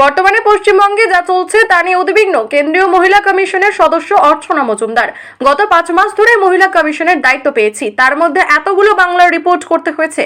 বর্তমানে পশ্চিমবঙ্গে যা চলছে তা নিয়ে উদ্বিগ্ন কেন্দ্রীয় মহিলা কমিশনের সদস্য অর্চনা মজুমদার। গত পাঁচ মাস ধরে মহিলা কমিশনের দায়িত্ব পেয়েছি। তার মধ্যে এতগুলো বাংলার রিপোর্ট করতে হয়েছে।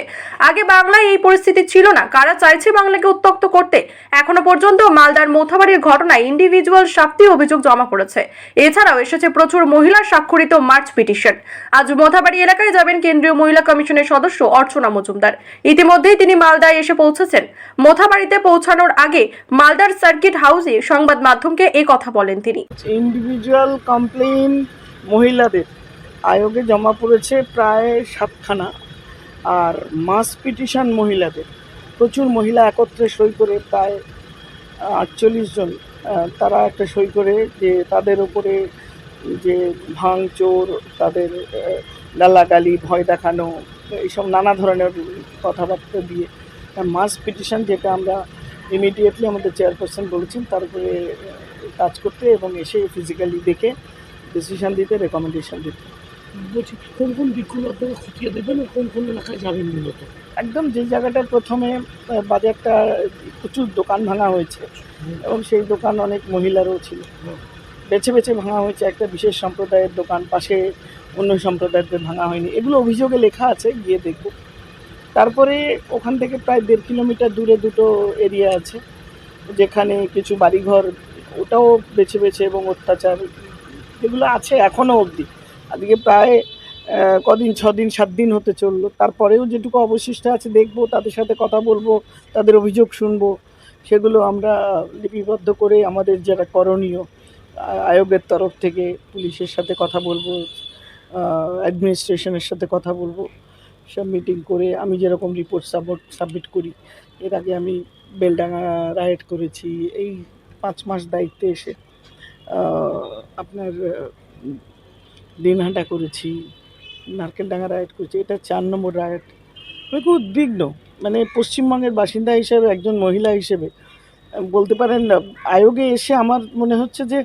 আগে বাংলায় এই পরিস্থিতি ছিল না। কারা চাইছে বাংলাকে উত্তক্ত করতে? এখনও পর্যন্ত মালদার মৌথাবাড়ির ঘটনায় ইন্ডিভিজুয়াল সাতটি অভিযোগ জমা পড়েছে। এছাড়াও এসেছে প্রচুর মহিলা স্বাক্ষরিত মার্চ পিটিশন। আজ মোথাবাড়ি এলাকায় যাবেন কেন্দ্রীয় মহিলা কমিশনের সদস্য অর্চনা মজুমদার। ইতিমধ্যেই তিনি মালদায় এসে পৌঁছেছেন। মোথাবাড়িতে পৌঁছানোর আগে মালদার সার্কিট হাউসে সংবাদ মাধ্যমকে এই কথা বলেন তিনি। ইন্ডিভিজুয়াল কমপ্লেন মহিলাদের আয়োগে জমা পড়েছে প্রায় সাতখানা আর মাস পিটিশন মহিলাদের। প্রচুর মহিলা একত্রে সই করে প্রায় আটচল্লিশ জন তারা একটা সই করে যে তাদের ওপরে যে ভাঙচোর, তাদের গালাগালি ভয় দেখানো, এইসব নানা ধরনের কথাবার্তা দিয়ে মাস পিটিশন যেটা আমরা ইমিডিয়েটলি আমাদের চেয়ারপারসন বলেছেন তার উপরে কাজ করতে এবং এসে ফিজিক্যালি দেখে ডিসিশন দিতে রেকমেন্ডেশন দিতে। বলছি কোন কোন দিকগুলো আপনারা খতিয়ে দেবেন কোন কোন এলাকায় যাবেন মূলত? একদম যে জায়গাটার প্রথমে বাজারটা প্রচুর দোকান ভাঙা হয়েছে এবং সেই দোকান অনেক মহিলারও ছিল। বেছে বেছে ভাঙা হয়েছে একটা বিশেষ সম্প্রদায়ের দোকান পাশে অন্য সম্প্রদায়ের ভাঙা হয়নি। এগুলো অভিযোগে লেখা আছে গিয়ে দেখব। তারপরে ওখান থেকে প্রায় দেড় কিলোমিটার দূরে দুটো এরিয়া আছে, যেখানে কিছু বাড়িঘর, ওটাও বেছে বেছে এবং অত্যাচার এগুলো আছে এখনও অবধি। আজকে প্রায় কদিন ছ দিন সাত দিন হতে চলল। তারপরেও যেটুকু অবশিষ্ট আছে দেখব, তাদের সাথে কথা বলব, তাদের অভিযোগ শুনব। সেগুলো আমরা লিপিবদ্ধ করে আমাদের যেটা করণীয় আয়োগের তরফ থেকে পুলিশের সাথে কথা বলব অ্যাডমিনিস্ট্রেশনের সাথে কথা বলব। সব মিটিং করে আমি যেরকম রিপোর্ট সাবমিট সাবমিট করি, এর আগে আমি বেলডাঙ্গা রাইড করেছি। এই পাঁচ মাস দায়িত্বে এসে আপনার দিনহাটা করেছি, নারকেলডাঙ্গা রাইড করেছি। এটা চার নম্বর রাইড আমি খুব উদ্বিগ্ন। মানে পশ্চিমবঙ্গের বাসিন্দা হিসেবে, একজন মহিলা হিসেবে, বলতে পারেন, আয়োগে এসে আমার মনে হচ্ছে যে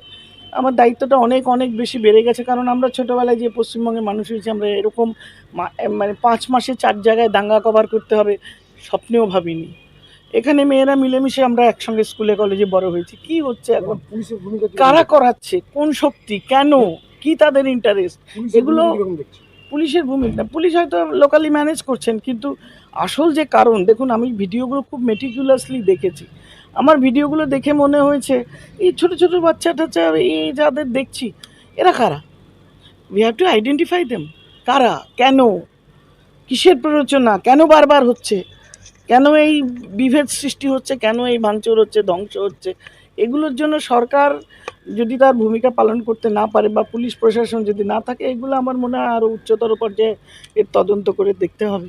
আমার দায়িত্বটা অনেক অনেক বেশি বেড়ে গেছে। কারণ আমরা ছোটোবেলায় যে পশ্চিমবঙ্গের মানুষ হয়েছি আমরা এরকম মানে পাঁচ মাসে চার জায়গায় দাঙ্গা কভার করতে হবে স্বপ্নেও ভাবিনি। এখানে মেয়েরা মিলেমিশে আমরা একসঙ্গে স্কুলে কলেজে বড় হয়েছি। কি হচ্ছে এখন? পুলিশের ভূমিকা কারা করাচ্ছে? কোন শক্তি? কেন? কি তাদের ইন্টারেস্ট এগুলো-? পুলিশের ভূমিকা। পুলিশ হয়তো লোকালি ম্যানেজ করছেন, কিন্তু আসল যে কারণ, দেখুন, আমি ভিডিওগুলো খুব মেটিকুলাসলি দেখেছি। আমার ভিডিওগুলো দেখে মনে হয়েছে, এই ছোট ছোট বাচ্চা টাচ্চা, এই যাদের দেখছি, এরা কারা? We have to identify them কারা? কেন? কিসের প্ররোচনা? কেন বারবার হচ্ছে? কেন এই বিভেদ সৃষ্টি হচ্ছে? কেন এই ভাঙচুর হচ্ছে? ধ্বংস হচ্ছে? এগুলোর জন্য সরকার যদি তার ভূমিকা পালন করতে না পারে বা পুলিশ প্রশাসন যদি না থাকে, এগুলো আমার মনে হয় আরও উচ্চতর পর্যায়ে এর তদন্ত করে দেখতে হবে।